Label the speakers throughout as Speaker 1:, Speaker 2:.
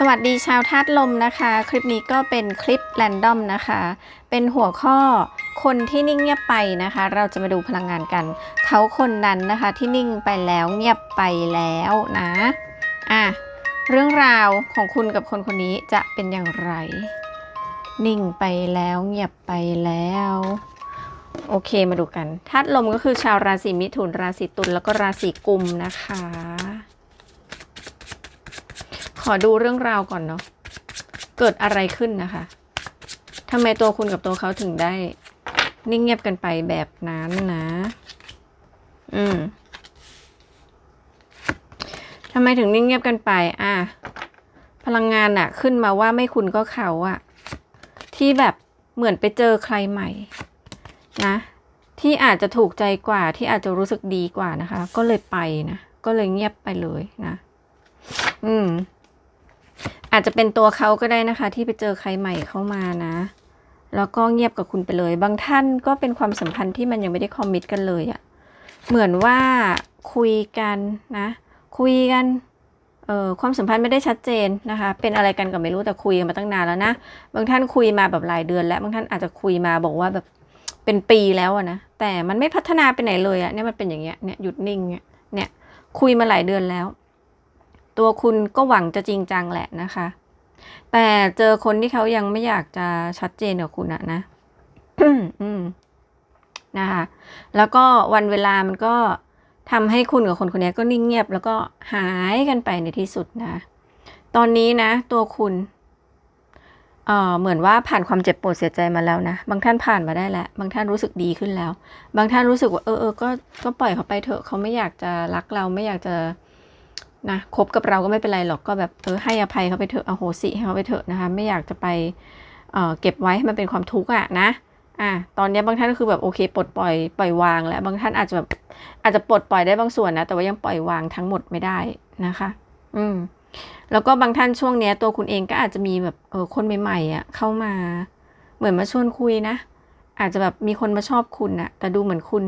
Speaker 1: สวัสดีชาวธาตุลมนะคะ คลิปนี้ก็เป็นคลิปแรนดอมนะคะ เป็นหัวข้อคนที่นิ่งเงียบไปนะคะ เราจะมาดูพลังงานกัน เขาคนนั้นนะคะที่นิ่งไปแล้วเงียบไปแล้วนะอะเรื่องราวของคุณกับคนคนนี้จะเป็นอย่างไร นิ่งไปแล้วเงียบไปแล้ว โอเคมาดูกันธาตุลมก็คือชาวราศีมิถุนราศีตุลแล้วก็ราศีกุมนะคะ อดูเรื่องราวก่อนเนาะ เกิดอะไรขึ้นนะคะทำไมตัวคุณกับตัวเขาถึงได้ นิ่งเงียบกันไปแบบนั้นนะ อืมทำไมถึงนิ่งเงียบกันไป อะ พลังงานอะขึ้นมาว่าไม่คุณก็เขาอะที่แบบเหมือนไปเจอใครใหม่ นะ ที่อาจจะถูกใจกว่าที่อาจจะรู้สึกดีกว่านะคะ ก็เลยไปนะ ก็เลยเงียบไปเลยนะ อืม อาจจะเป็นตัวเขาก็ได้นะคะ ที่ไปเจอใครใหม่เข้ามานะ แล้วก็เงียบกับคุณไปเลย บางท่านก็เป็นความสัมพันธ์ที่มันยังไม่ได้คอมมิตกันเลยอะ่ะเหมือนว่าคุยกันนะ คุยกันเอ่อความสัมพันธ์ไม่ได้ชัดเจนนะคะ เป็นอะไรกันก็ไม่รู้แต่คุยกันมาตั้งนานแล้วนะ บางท่านคุยมาแบบหลายเดือน แล้วบางท่านอาจจะคุยมาบอกว่าแบบเป็นปีแล้วอะนะแต่มันไม่พัฒนาไปไหนเลยอะเนี่ยมันเป็นอย่างเงี้ยเนี่ยหยุดนิ่งเนี่ยเนี่ยคุยมาหลายเดือนแล้ว ตัวคุณก็หวังจะจริงจังแหละนะคะ แต่เจอคนที่เขายังไม่อยากจะชัดเจนกับคุณอะนะอืมนะคะแล้วก็วันเวลามันก็ทำให้คุณกับคนคนนี้ก็นิ่งเงียบ แล้วก็หายกันไปในที่สุดนะ ตอนนี้นะ ตัวคุณเอ่อเหมือนว่าผ่านความเจ็บปวดเสียใจมาแล้วนะ บางท่านผ่านมาได้แล้ว บางท่านรู้สึกดีขึ้นแล้ว บางท่านรู้สึกว่าเออเออก็ก็ปล่อยเขาไปเถอะเขาไม่อยากจะรักเราไม่อยากจะ นะคบกับเราก็ไม่เป็นไรหรอกก็แบบเออให้อภัยเขาไปเถอะอโหสิให้เขาไปเถอะนะคะ ไม่อยากจะไปเเก็บไว้ให้มันเป็นความทุกข์อะนะอะตอนนี้บางท่านก็คือแบบโอเคปลดปล่อยปล่อยวางแล้วบางท่านอาจจะแบบอาจจะปลดปล่อยได้บางส่วนนะแต่ว่ายังปล่อยวางทั้งหมดไม่ได้นะคะ อืมแล้วก็บางท่านช่วงเนี้ยตัวคุณเองก็อาจจะมีแบบเออคนใหม่ๆอะเข้ามาเหมือนมาชวนคุยนะ อาจจะแบบมีคนมาชอบคุณอะแต่ดูเหมือนคุณ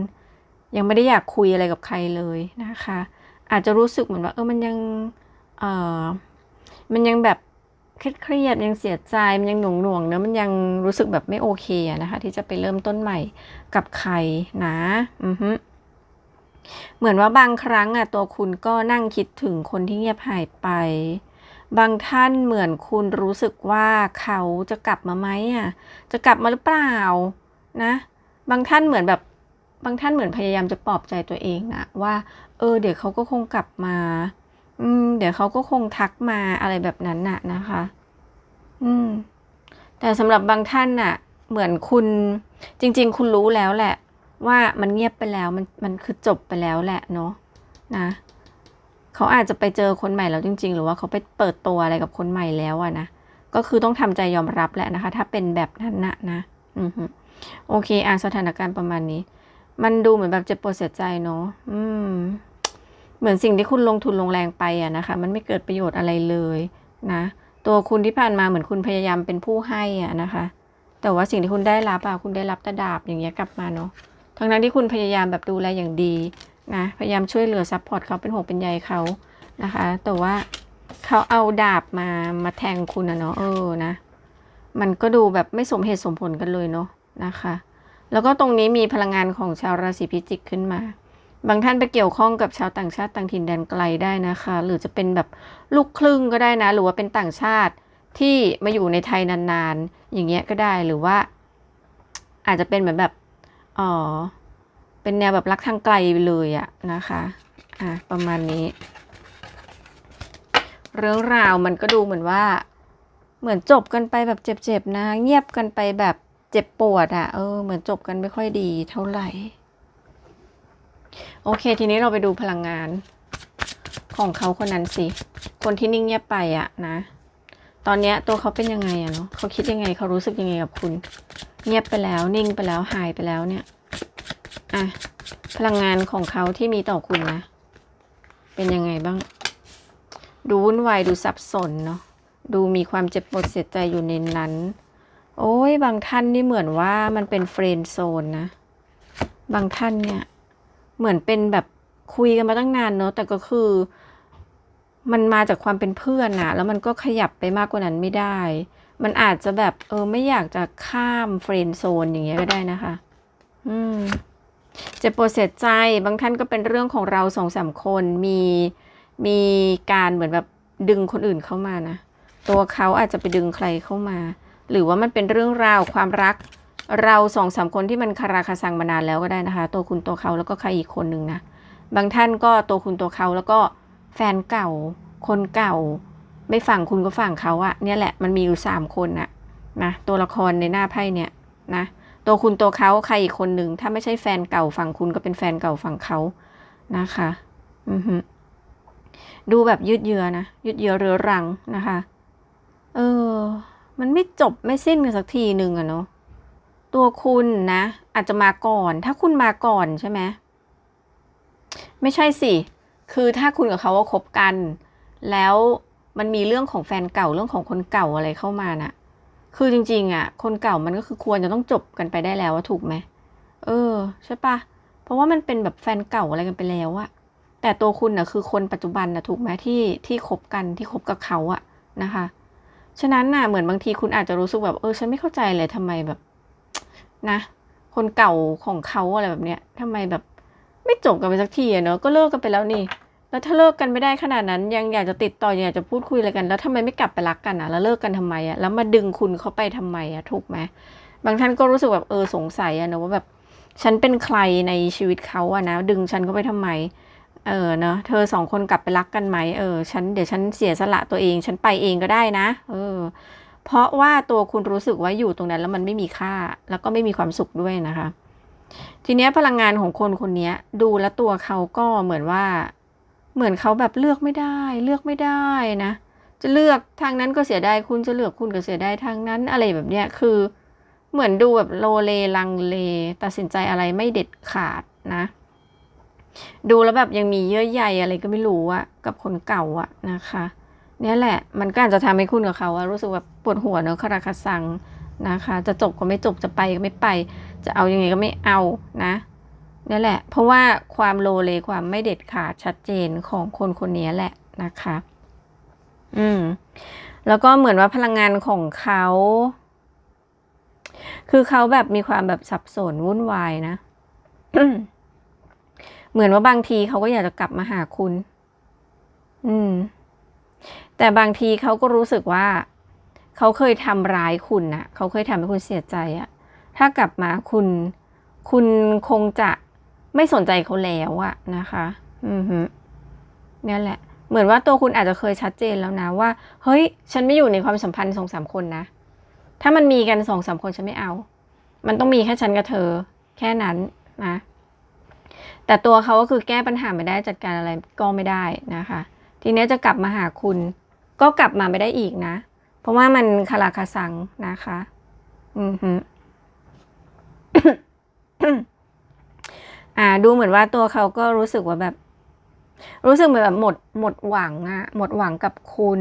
Speaker 1: ยังไม่ได้อยากคุยอะไรกับใครเลยนะคะ อาจจะรู้สึกเหมือนว่าเออมันยังเออมันยังแบบเครียดยังเสียใจมันยังหน่วงหน่วงๆเนอะมันยังรู้สึกแบบไม่โอเคอะนะคะ ที่จะไปเริ่มต้นใหม่กับใครนะอือฮึเหมือนว่าบางครั้งอะตัวคุณก็นั่งคิดถึงคนที่เงียบหายไป บางท่านเหมือนคุณรู้สึกว่าเขาจะกลับมาไหมอะจะกลับมาหรือเปล่านะ บางท่านเหมือนแบบ บางท่านเหมือนพยายามจะปลอบใจตัวเองอะว่า เออ เดี๋ยวเขาก็คงกลับมา อืม เดี๋ยวเขาก็คงทักมาอะไรแบบนั้นน่ะนะคะ อืม แต่สำหรับบางท่านน่ะ เหมือนคุณจริง ๆ คุณรู้แล้วแหละ ว่ามันเงียบไปแล้วมันมันคือจบไปแล้วแหละเนาะนะเขาอาจจะไปเจอคนใหม่แล้วจริง ๆ หรือว่าเขาไปเปิดตัวอะไรกับคนใหม่แล้วอะนะก็คือต้องทำใจยอมรับแหละนะคะ ถ้าเป็นแบบนั้นนะนะ อือโอเค อะสถานการณ์ประมาณนี้ มันดูเหมือนแบบเจ็บปวดเสียใจเนาะอืม เหมือนสิ่งที่คุณลงทุนลงแรงไปอะนะคะ มันไม่เกิดประโยชน์อะไรเลยนะ ตัวคุณที่ผ่านมาเหมือนคุณพยายามเป็นผู้ให้อะนะคะ แต่ว่าสิ่งที่คุณได้รับอะคุณได้รับต่ดาบอย่างเงี้ยกลับมาเนาะ ทั้งนั้นที่คุณพยายามแบบดูแลอย่างดีนะ พยายามช่วยเหลือซัพพอร์ตเขาเป็นห่วงเป็นใยเขานะคะ แต่ว่าเขาเอาดาบมามาแทงคุณอะเนาะ เออ นะ มันก็ดูแบบไม่สมเหตุสมผลกันเลยเนาะนะคะ แล้วก็ตรงนี้มีพลังงานของชาวราศีพิจิกขึ้นมา บางท่านไปเกี่ยวข้องกับชาวต่างชาติต่างถิ่นแดนไกลได้นะคะ หรือจะเป็นแบบลูกครึ่งก็ได้นะ หรือว่าเป็นต่างชาติที่มาอยู่ในไทยนานๆ อย่างเงี้ยก็ได้หรือว่า อาจจะเป็นเหมือนแบบอ๋อเป็นแนวแบบรักทางไกลไปเลยอะนะคะอะประมาณนี้ เรื่องราวมันก็ดูเหมือนว่า เหมือนจบกันไปแบบเจ็บๆนะ เงียบกันไปแบบ เจ็บปวดอะ่ะ เออ เหมือนจบกันไม่ค่อยดีเท่าไหร่ โอเค ทีนี้เราไปดูพลังงาน ของเขาคนนั้นสิ คนที่นิ่งเงียบไปอะนะ ตอนนี้ตัวเขาเป็นยังไงอะเนาะเขาคิดยังไงเขารู้สึกยังไงกับคุณ เงียบไปแล้วนิ่งไปแล้วหายไปแล้วเนี่ย อะ พลังงานของเขาที่มีต่อคุณนะ เป็นยังไงบ้าง ดูวุ่นวายดูสับสนเนาะ ดูมีความเจ็บปวดเสียใจอยู่ในนั้น โอ้ยบางท่านนี่เหมือนว่ามันเป็นเฟรนด์โซนนะ บางท่านเนี่ย เหมือนเป็นแบบคุยกันมาตั้งนานเนอะแต่ก็คือ มันมาจากความเป็นเพื่อนนะแล้วมันก็ขยับไปมากกว่านั้นไม่ได้ มันอาจจะแบบ เออ ไม่อยากจะข้ามเฟรนด์โซนอย่างเงี้ยก็ได้นะคะ อืมเจ็บปวดเสียใจบางท่านก็เป็นเรื่องของเราสองสามคนมีมีการเหมือนแบบดึงคนอื่นเข้ามานะ ตัวเขาอาจจะไปดึงใครเข้ามา หรือว่ามันเป็นเรื่องราวความรัก เราสองสามคนที่มันคาราคาซังมานานแล้วก็ได้นะคะ ตัวคุณตัวเขาแล้วก็ใครอีกคนหนึ่งนะบางท่านก็ตัวคุณตัวเขาแล้วก็แฟนเก่า คนเก่า ไม่ฝั่งคุณก็ฝั่งเขาอะเนี่ยแหละมันมีอยู่สามคนอะนะตัวละครในหน้าไพ่เนี่ยนะตัวคุณตัวเขาใครอีกคนหนึ่งถ้าไม่ใช่แฟนเก่าฝั่งคุณก็เป็นแฟนเก่าฝั่งเขานะคะอือฮึดูแบบยืดเยื้อนะยืดเยื้อเรื้อรังนะคะ เออ มันไม่จบไม่สิ้นกันสักทีหนึ่งอะเนาะตัวคุณนะ อาจจะมาก่อน ถ้าคุณมาก่อนใช่ไหมไม่ใช่สิ คือถ้าคุณกับเขาว่าคบกัน แล้วมันมีเรื่องของแฟนเก่าเรื่องของคนเก่าอะไรเข้ามาน่ะ คือจริง ๆอะ คนเก่ามันก็คือควรจะต้องจบกันไปได้แล้วว่าถูกไหมเออ ใช่ปะเพราะว่ามันเป็นแบบแฟนเก่าอะไรกันไปแล้วอะแต่ตัวคุณน่ะคือคนปัจจุบันน่ะถูกไหมที่ที่คบกันที่คบกับเขาอะนะคะ ฉะนั้นน่ะเหมือนบางทีคุณอาจจะรู้สึกแบบเออฉันไม่เข้าใจเลยทำไมแบบ นะ คนเก่าของเขาอะไรแบบเนี้ยทำไมแบบ ไม่จบกันไปสักทีอะเนอะก็เลิกกันไปแล้วนี่ แล้วถ้าเลิกกันไม่ได้ขนาดนั้น ยังอยากจะติดต่ออยากจะพูดคุยอะไรกัน แล้วทำไมไม่กลับไปรักกันอะ แล้วเลิกกันทำไมอะแล้วมาดึงคุณเขาไปทำไมอะถูกไหมบางท่านก็รู้สึกแบบเออสงสัยอะนะว่าแบบฉันเป็นใครในชีวิตเขาอะนะดึงฉันเข้าไปทำไม เออเนอะเธอสองคนกลับไปรักกันไหมเออฉันเดี๋ยวฉันเสียสละตัวเอง ฉันไปเองก็ได้นะ เออ เพราะว่าตัวคุณรู้สึกว่าอยู่ตรงนั้นแล้วมันไม่มีค่า แล้วก็ไม่มีความสุขด้วยนะคะ ทีเนี้ยพลังงานของคนคนนี้ดูแลวตัวเขาก็เหมือนว่า เหมือนเขาแบบเลือกไม่ได้ เลือกไม่ได้นะ จะเลือกทางนั้นก็เสียดายคุณจะเลือกคุณก็เสียดายทางนั้น อะไรแบบเนี้ยคือ เหมือนดูแบบโลเลลังเล ตัดสินใจอะไรไม่เด็ดขาดนะ ดูแล้วแบบยังมีเยื่อใยอะไรก็ไม่รู้อะกับคนเก่าอะนะคะเนี่ยแหละ มันก็อาจจะทำให้คุณกับเขาอะรู้สึกแบบปวดหัวเนอะคาราคาซังนะคะ จะจบก็ไม่จบจะไปก็ไม่ไป จะเอาอยัางไงก็ไม่เอานะนี่แหละ เพราะว่าความโลเลความไม่เด็ดขาดชัดเจนของคนคนนี้แหละนะคะ อืม แล้วก็เหมือนว่าพลังงานของเขา คือเขาแบบมีความแบบสับสนวุ่นวายนะ เหมือนว่าบางทีเขาก็อยากจะกลับมาหาคุณ อืม แต่บางทีเขาก็รู้สึกว่า เขาเคยทำร้ายคุณนะเขาเคยทำให้คุณเสียใจอะถ้ากลับมาคุณ คุณคงจะไม่สนใจเขาแล้วอะนะคะ อือฮึเนี่ยแหละ เหมือนว่าตัวคุณอาจจะเคยชัดเจนแล้วนะว่า เฮ้ย ฉันไม่อยู่ในความสัมพันธ์สองสามคนนะ ถ้ามันมีกันสองสามคนฉันไม่เอา มันต้องมีแค่ฉันกับเธอ แค่นั้นนะ แต่ตัวเขาก็คือแก้ปัญหาไม่ได้จัดการอะไรก็ไม่ได้นะคะ ทีนี้จะกลับมาหาคุณ ก็กลับมาไม่ได้อีกนะ เพราะว่ามันคาราคาซังนะคะ อือฮึอ่า ดูเหมือนว่าตัวเขาก็รู้สึกว่าแบบ รู้สึกเหมือนแบบหมดหมดหวังอะหมดหวังกับคุณ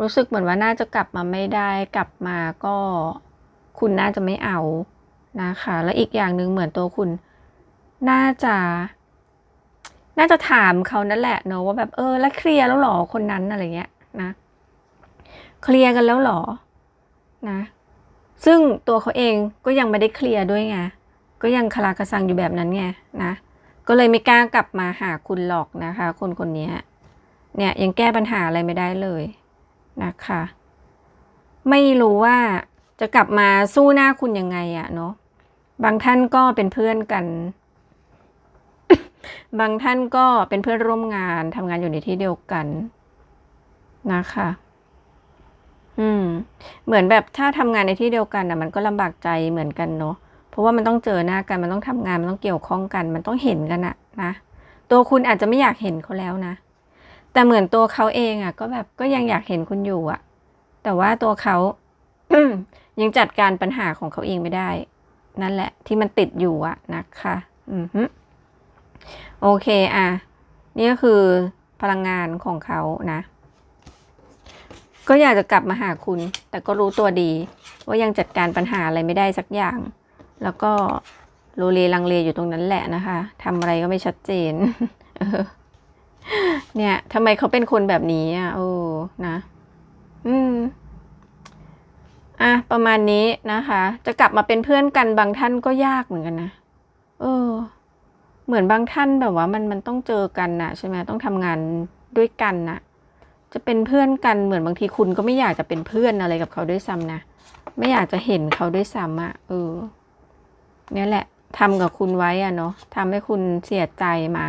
Speaker 1: รู้สึกเหมือนว่าน่าจะกลับมาไม่ได้ กลับมาก็คุณน่าจะไม่เอานะคะ แล้วอีกอย่างหนึ่งเหมือนตัวคุณ น่าจะ น่าจะถามเขานั่นแหละเนอะว่าแบบเออแล้วเคลียร์แล้วหรอคนนั้นอะไรเงี้ยนะ เคลียร์กันแล้วหรอนะ ซึ่งตัวเขาเองก็ยังไม่ได้เคลียร์ด้วยไงก็ยังคลากระซังอยู่แบบนั้นไงนะ ก็เลยไม่กล้ากลับมาหาคุณหรอกนะคะ คนคนนี้เนี่ยยังแก้ปัญหาอะไรไม่ได้เลยนะคะ ไม่รู้ว่าจะกลับมาสู้หน้าคุณยังไงอะเนาะบางท่านก็เป็นเพื่อนกัน บางท่านก็เป็นเพื่อนร่วมงานทำงานอยู่ในที่เดียวกันนะคะ อืม เหมือนแบบถ้าทำงานในที่เดียวกันอะ มันก็ลำบากใจเหมือนกันเนาะ เพราะว่ามันต้องเจอหน้ากัน มันต้องทำงาน มันต้องเกี่ยวข้องกัน มันต้องเห็นกันอะนะ ตัวคุณอาจจะไม่อยากเห็นเขาแล้วนะ แต่เหมือนตัวเขาเองอะก็แบบก็ยังอยากเห็นคุณอยู่อะแต่ว่าตัวเขายังจัดการปัญหาของเขาเองไม่ได้ นั่นแหละ ที่มันติดอยู่อะนะคะ อือฮึ โอเคอะนี่ก็คือพลังงานของเขานะ ก็อยากจะกลับมาหาคุณ แต่ก็รู้ตัวดี ว่ายังจัดการปัญหาอะไรไม่ได้สักอย่าง แล้วก็โลเลลังเลอยู่ตรงนั้นแหละนะคะทำอะไรก็ไม่ชัดเจนเออเนี่ยทำไมเขาเป็นคนแบบนี้อะโอ้นะ อืมอะประมาณนี้นะคะ จะกลับมาเป็นเพื่อนกันบางท่านก็ยากเหมือนกันนะเออ เหมือนบางท่านแบบว่ามันมันต้องเจอกันนะใช่ไหมต้องทำงานด้วยกันนะจะเป็นเพื่อนกันเหมือนบางทีคุณก็ไม่อยากจะเป็นเพื่อนอะไรกับเขาด้วยซ้ำนะไม่อยากจะเห็นเขาด้วยซ้ำอะเออเนี่ยแหละทำกับคุณไว้อะเนาะทำให้คุณเสียใจมา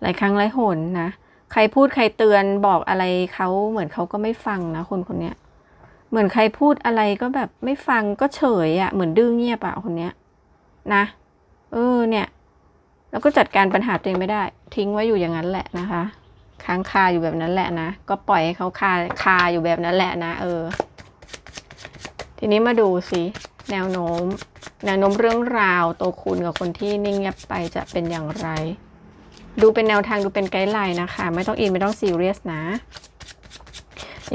Speaker 1: หลายครั้งหลายหนนะใครพูดใครเตือนบอกอะไรเขาเหมือนเขาก็ไม่ฟังนะคนคนเนี้ยเหมือนใครพูดอะไรก็แบบไม่ฟังก็เฉยอะเหมือนดื้อเงียบอะคนเนี้ยนะเออเนี่ย แล้วก็จัดการปัญหาตัวเองไม่ได้ ทิ้งไว้อยู่อย่างนั้นแหละนะคะ ค้างคาอยู่แบบนั้นแหละนะ ก็ปล่อยให้เขาคาคาอยู่แบบนั้นแหละนะ เออ ทีนี้มาดูสิแนวโน้ม แนวโน้มเรื่องราวตัวคุณกับคนที่นิ่งเงียบไปจะเป็นอย่างไร ดูเป็นแนวทางดูเป็นไกด์ไลน์นะคะ ไม่ต้องอินไม่ต้องซีเรียสนะ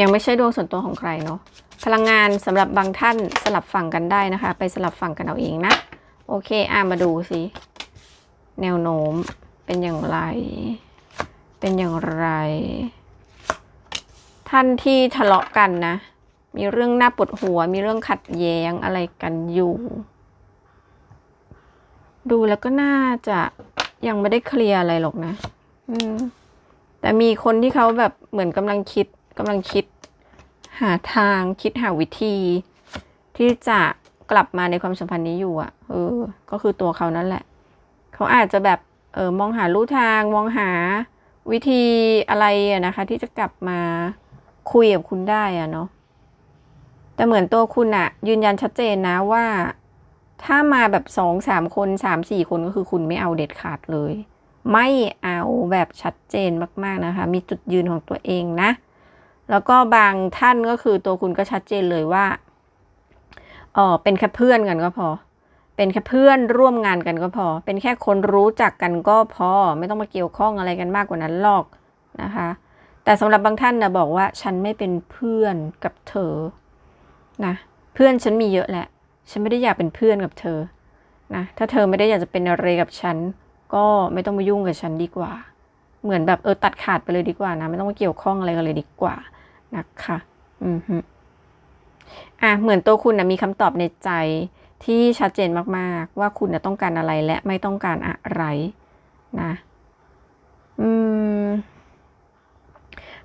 Speaker 1: ยังไม่ใช่ดวงส่วนตัวของใครเนาะพลังงานสำหรับบางท่านสลับฝั่งกันได้นะคะ ไปสลับฝั่งกันเอาเองนะ โอเค อ่ามาดูสิ แนวโน้มเป็นอย่างไร เป็นอย่างไร ท่านที่ทะเลาะกันนะ มีเรื่องหน้าปวดหัว มีเรื่องขัดแย้งอะไรกันอยู่ ดูแล้วก็น่าจะยังไม่ได้เคลียร์อะไรหรอกนะ อืม แต่มีคนที่เขาแบบเหมือนกำลังคิดกำลังคิด หาทางคิดหาวิธี ที่จะกลับมาในความสัมพันธ์นี้อยู่อะ่ะ เออ ก็คือตัวเขานั่นแหละ เขาอาจจะแบบเออมองหาลู่ทางมองหาวิธีอะไรอะนะคะ ที่จะกลับมาคุยกับคุณได้อะเนาะแต่เหมือนตัวคุณอะยืนยันชัดเจนนะว่า ถ้ามาแบบสองสามคนสามสี่คนก็คือคุณไม่เอาเด็ดขาดเลย ไม่เอาแบบชัดเจนมากๆนะคะ มีจุดยืนของตัวเองนะ แล้วก็บางท่านก็คือตัวคุณก็ชัดเจนเลยว่าเออเป็นแค่เพื่อนกันก็พอ เป็นแค่เพื่อนร่วมงานกันก็พอ เป็นแค่คนรู้จักกันก็พอ ไม่ต้องมาเกี่ยวข้องอะไรกันมากกว่านั้นหรอกนะคะ แต่สำหรับบางท่านนะบอกว่าฉันไม่เป็นเพื่อนกับเธอนะเพื่อนฉันมีเยอะแหละ ฉันไม่ได้อยากเป็นเพื่อนกับเธอนะถ้าเธอไม่ได้อยากจะเป็นอะไรกับฉัน ก็ไม่ต้องมายุ่งกับฉันดีกว่า เหมือนแบบเออตัดขาดไปเลยดีกว่านะ ไม่ต้องมาเกี่ยวข้องอะไรกันเลยดีกว่านะคะ อือฮึอะเหมือนตัวคุณนะมีคำตอบในใจ ที่ชัดเจนมากๆ ว่าคุณนะต้องการอะไรและไม่ต้องการอะไรนะอืม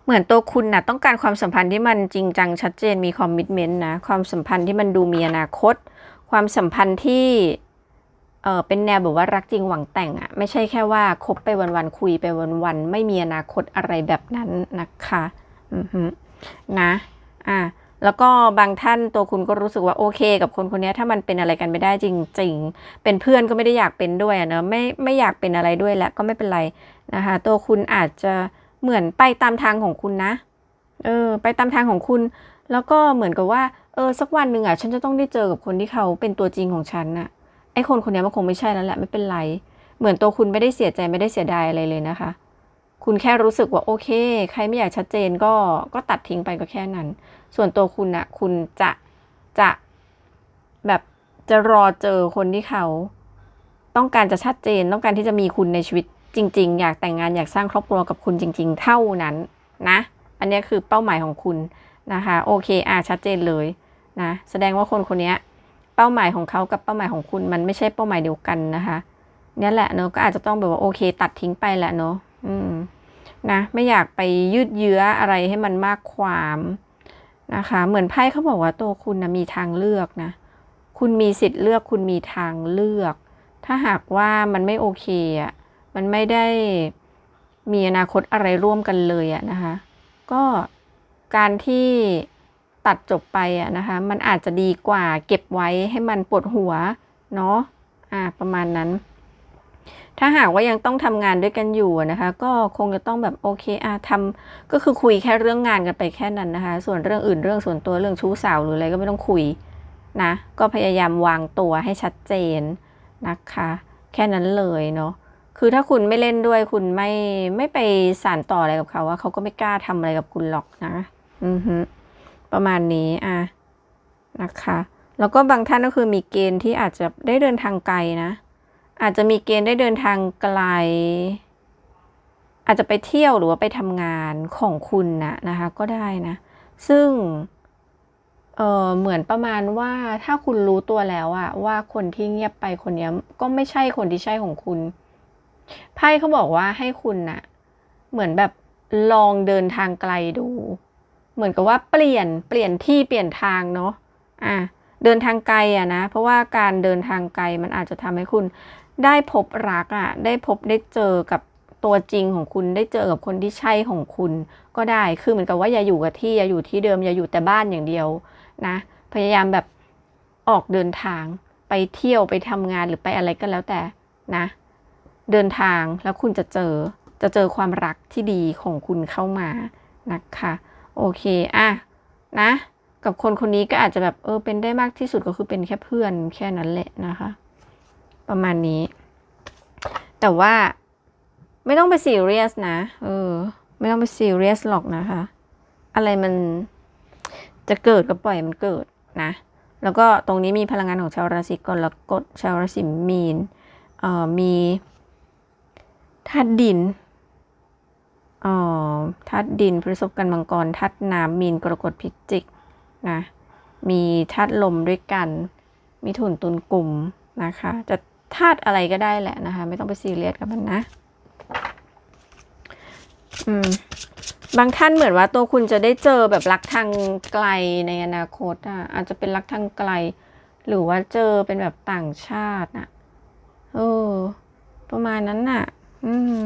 Speaker 1: เหมือนตัวคุณนะต้องการความสัมพันธ์ที่มันจริงจังชัดเจนมีคอมมิชเมนต์นะความสัมพันธ์ที่มันดูมีอนาคต ความสัมพันธ์ที่เออเป็นแนวแบบว่ารักจริงหวังแต่งอะไม่ใช่แค่ว่าคบไปวันๆคุยไปวันๆไม่มีอนาคตอะไรแบบนั้นนะคะ อือฮึนะ อะ แล้วก็บางท่านตัวคุณก็รู้สึกว่าโอเค กับคนคนนี้ถ้ามันเป็นอะไรกันไม่ได้จริง ๆ เป็นเพื่อนก็ไม่ได้อยากเป็นด้วยอะเนะไม่ไม่อยากเป็นอะไรด้วยแล้วก็ไม่เป็นไรนะคะตัวคุณอาจจะเหมือนไปตามทางของคุณนะเออไปตามทางของคุณ แล้วก็เหมือนกับว่าเออสักวันหนึ่งอะฉันจะต้องได้เจอกับคนที่เขาเป็นตัวจริงของฉันน่ะไอ้คนคนนี้มันคงไม่ใช่แล้วแหละไม่เป็นไร เหมือนตัวคุณไม่ได้เสียใจไม่ได้เสียดายอะไรเลยนะคะ คุณแค่รู้สึกว่าโอเค ใครไม่อยากชัดเจนก็ก็ตัดทิ้งไปก็แค่นั้น ส่วนตัวคุณนะคุณจะจะแบบจะรอเจอคนที่เขา ต้องการจะชัดเจน ต้องการที่จะมีคุณในชีวิตจริง ๆ อยากแต่งงานอยากสร้างครอบครัวกับคุณจริง ๆ เท่านั้นนะ อันนี้คือเป้าหมายของคุณนะคะ โอเคอะชัดเจนเลยนะแสดงว่าคนคนนี้เป้าหมายของเขากับเป้าหมายของคุณมันไม่ใช่เป้าหมายเดียวกันนะคะเนี่ยแหละเนอะก็อาจจะต้องแบบว่าโอเค ตัดทิ้งไปแหละเนอะอืม นะไม่อยากไปยืดเยื้ออะไรให้มันมากความนะคะ เหมือนไพ่เขาบอกว่าตัวคุณนะมีทางเลือกนะ คุณมีสิทธิ์เลือกคุณมีทางเลือก ถ้าหากว่ามันไม่โอเคอะมันไม่ได้มีอนาคตอะไรร่วมกันเลยอะนะคะ ก็การที่ตัดจบไปอะนะคะ มันอาจจะดีกว่าเก็บไว้ให้มันปวดหัวเนาะอ่าประมาณนั้น ถ้าหากว่ายังต้องทำงานด้วยกันอยู่นะคะ ก็คงจะต้องแบบโอเคอะทำก็คือคุยแค่เรื่องงานกันไปแค่นั้นนะคะ ส่วนเรื่องอื่นเรื่องส่วนตัวเรื่องชู้สาวหรืออะไรก็ไม่ต้องคุยนะ ก็พยายามวางตัวให้ชัดเจนนะคะ แค่นั้นเลยเนาะคือถ้าคุณไม่เล่นด้วยคุณไม่ไม่ไปสานต่ออะไรกับเขาว่าเขาก็ไม่กล้าทำอะไรกับคุณหรอกนะ อือฮึประมาณนี้อะนะคะ แล้วก็บางท่านก็คือมีเกณฑ์ที่อาจจะได้เดินทางไกลนะ อาจจะมีเกณฑ์ได้เดินทางไกล อาจจะไปเที่ยวหรือว่าไปทำงานของคุณนะนะคะก็ได้นะ ซึ่งเออเหมือนประมาณว่าถ้าคุณรู้ตัวแล้วอะว่าคนที่เงียบไปคนนี้ก็ไม่ใช่คนที่ใช่ของคุณไพ่เขาบอกว่าให้คุณน่ะเหมือนแบบลองเดินทางไกลดู เหมือนกับว่าเปลี่ยนเปลี่ยนที่เปลี่ยนทางเนาะอะเดินทางไกลอะนะ เพราะว่าการเดินทางไกลมันอาจจะทำให้คุณ ได้พบรักอะได้พบได้เจอกับตัวจริงของคุณได้เจอกับคนที่ใช่ของคุณก็ได้ คือเหมือนกับว่าอย่าอยู่กับที่อย่าอยู่ที่เดิมอย่าอยู่แต่บ้านอย่างเดียวนะ พยายามแบบออกเดินทางไปเที่ยวไปทำงานหรือไปอะไรก็แล้วแต่นะ เดินทางแล้วคุณจะเจอจะเจอความรักที่ดีของคุณเข้ามานะคะ โอเคอะนะ กับคนคนนี้ก็อาจจะแบบเออเป็นได้มากที่สุดก็คือเป็นแค่เพื่อนแค่นั้นแหละนะคะ ประมาณนี้ แต่ว่าไม่ต้องไปซีเรียสนะ เออ ไม่ต้องไปซีเรียสหรอกนะคะ อะไรมันจะเกิดก็ปล่อยมันเกิดนะ แล้วก็ตรงนี้มีพลังงานของชาวราศีกรกฎชาวราศีมีน เอ่อ มีธาตุดินเอ่อธาตุดินพฤษภกันมังกรธาตุน้ำมีนกรกฎพิจิกนะ มีธาตุลมด้วยกัน มีถุนตุนกลุ่มนะคะ จะ ธาตุอะไรก็ได้แหละนะคะ ไม่ต้องไปซีเรียสกับมันนะ อืม บางท่านเหมือนว่าตัวคุณจะได้เจอแบบรักทางไกลในอนาคตอะอาจจะเป็นรักทางไกล หรือว่าเจอเป็นแบบต่างชาติอะเออ ประมาณนั้นน่ะ อืม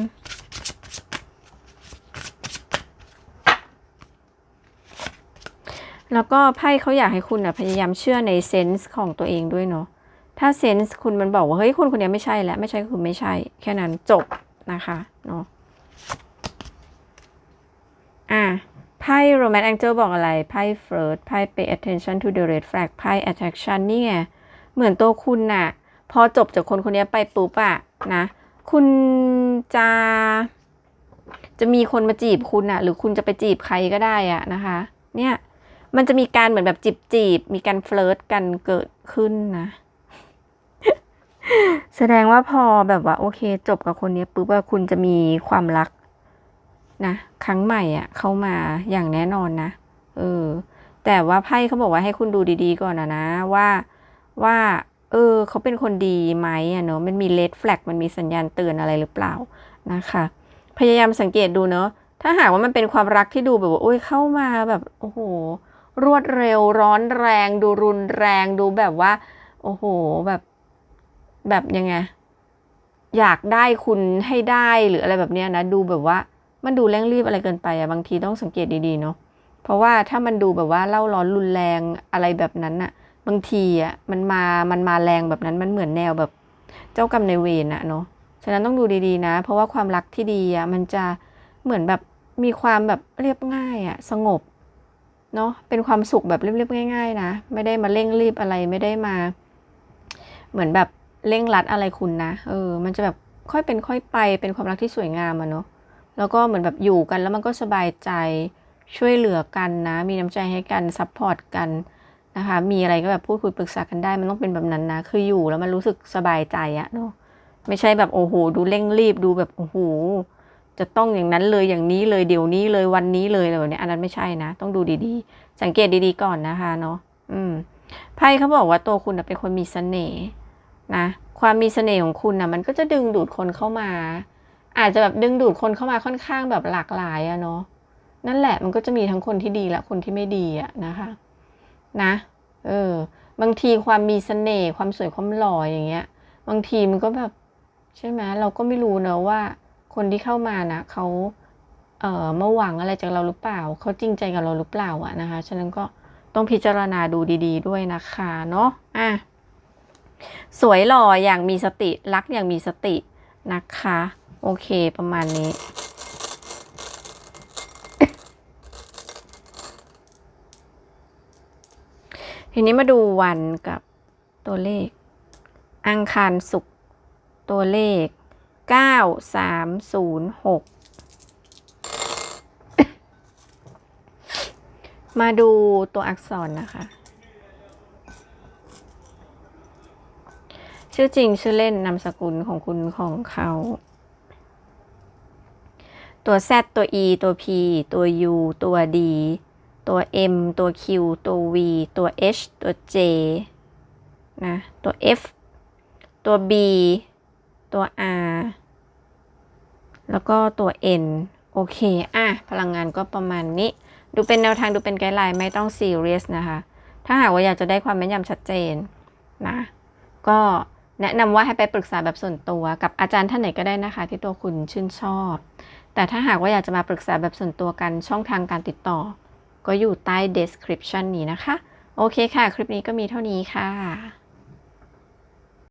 Speaker 1: แล้วก็ไพ่เขาอยากให้คุณอะพยายามเชื่อในเซนส์ของตัวเองด้วยเนาะ ถ้าเซนส์คุณมันบอกว่า เฮ้ย คนคนนี้ไม่ใช่แล้ว ไม่ใช่คือไม่ใช่ แค่นั้นจบนะคะเนาะอะไพ่ romance angel บอกอะไร ไพ่ flirt ไพ่ pay attention to the red flag ไพ่ attraction นี่ไง เหมือนตัวคุณน่ะ พอจบจากคนคนนี้ไปปุ๊บอะนะ คุณจะ จะมีคนมาจีบคุณอะหรือคุณจะไปจีบใครก็ได้อะนะคะ เนี่ย มันจะมีการเหมือนแบบจีบจีบ มีการเฟลิร์ตกันเกิดขึ้นนะ แสดงว่าพอแบบว่า โอเค จบกับคนนี้ปุ๊บว่าคุณจะมีความรัก นะ ครั้งใหม่อะ เข้ามาอย่างแน่นอนนะเออ แต่ว่าไพ่เขาบอกว่าให้คุณดูดีๆก่อนนะนะว่าว่า เออ เขาเป็นคนดีไหมอะเนอะมันมีเลดแฟลกมันมีสัญญาณเตือนอะไรหรือเปล่านะคะ พยายามสังเกตดูเนอะถ้าหากว่ามันเป็นความรักที่ดูแบบว่าโอ้ยเข้ามาแบบโอ้โหรวดเร็วร้อนแรง ดูรุนแรงดูแบบว่า โอ้โห แบบ แบบยังไง อยากได้คุณให้ได้หรืออะไรแบบเนี้ยนะ ดูแบบว่า มันดูเร่งรีบอะไรเกินไปอะบางทีต้องสังเกตดีๆเนาะเพราะว่าถ้ามันดูแบบว่าเล่าร้อนรุนแรงอะไรแบบนั้นอะบางทีอะมันมามันมาแรงแบบนั้นมันเหมือนแนวแบบเจ้ากรรมในายเวรอะเนาะฉะนั้นต้องดูดีๆนะ เพราะว่าความรักที่ดีอะมันจะเหมือนแบบมีความแบบเรียบง่ายอะสงบเนาะเป็นความสุขแบบเรียบๆง่าย ๆ นะ ไม่ได้มาเร่งรีบอะไรไม่ได้มา เหมือนแบบ เร่งรัดอะไรคุณนะ เออ มันจะแบบค่อยเป็นค่อยไปเป็นความรักที่สวยงามอะเนาะ แล้วก็เหมือนแบบอยู่กันแล้วมันก็สบายใจช่วยเหลือกันนะ มีน้ำใจให้กันซัพพอร์ตกันนะคะ มีอะไรก็แบบพูดคุยปรึกษากันได้ มันต้องเป็นแบบนั้นนะ คืออยู่แล้วมันรู้สึกสบายใจอะเนาะ ไม่ใช่แบบโอ้โห ดูเร่งรีบดูแบบโอ้โห จะต้องอย่างนั้นเลยอย่างนี้เลยเดี๋ยวนี้เลยวันนี้เลยอะไรแบบนี้อันนั้นไม่ใช่นะ ต้องดูดีๆ สังเกตดีๆก่อนนะคะเนาะ อืม ไพ่เขาบอกว่าตัวคุณเป็นคนมีเสน่ห์ นะความมีเสน่ห์ของคุณนะมันก็จะดึงดูดคนเข้ามา อาจจะแบบดึงดูดคนเข้ามาค่อนข้างแบบหลากหลายอะเนาะนั่นแหละมันก็จะมีทั้งคนที่ดีและคนที่ไม่ดีอะนะคะนะเออบางทีความมีเสน่ห์ความสวยความหล่ออย่างเงี้ย บางทีมันก็แบบใช่ไหมเราก็ไม่รู้เนอะว่า คนที่เข้ามานะเขาเอ่อมาหวังอะไรจากเราหรือเปล่าเขาจริงใจกับเราหรือเปล่าอะนะคะฉะนั้นก็ต้องพิจารณาดูดี ๆ ด้วยนะคะเนาะอะ สวยหล่ออย่างมีสติรักอย่างมีสตินะคะ โอเคประมาณนี้ ทีนี้มาดูวันกับตัวเลข อังคารศุกร์ตัวเลข 9 3 0 6 มาดูตัวอักษรนะคะ ชื่อจริงชื่อเล่นนามสกุลของคุณของเขา ตัว Z ตัว E ตัว P ตัว U ตัว D ตัว M ตัว Q ตัว V ตัว H ตัว J นะ ตัว F ตัว B ตัว R แล้วก็ตัว N โอเค อะ พลังงานก็ประมาณนี้ ดูเป็นแนวทางดูเป็นไกด์ไลน์ไม่ต้องซีเรียสนะคะ ถ้าหากว่าอยากจะได้ความแม่นยำชัดเจนนะ ก็ แนะนำว่าให้ไปปรึกษาแบบส่วนตัวกับอาจารย์ท่านไหนก็ได้นะคะ ที่ตัวคุณชื่นชอบ แต่ถ้าหากว่าอยากจะมาปรึกษาแบบส่วนตัวกันช่องทางการติดต่อ ก็อยู่ใต้ description นี้นะคะ โอเคค่ะ คลิปนี้ก็มีเท่านี้ค่ะ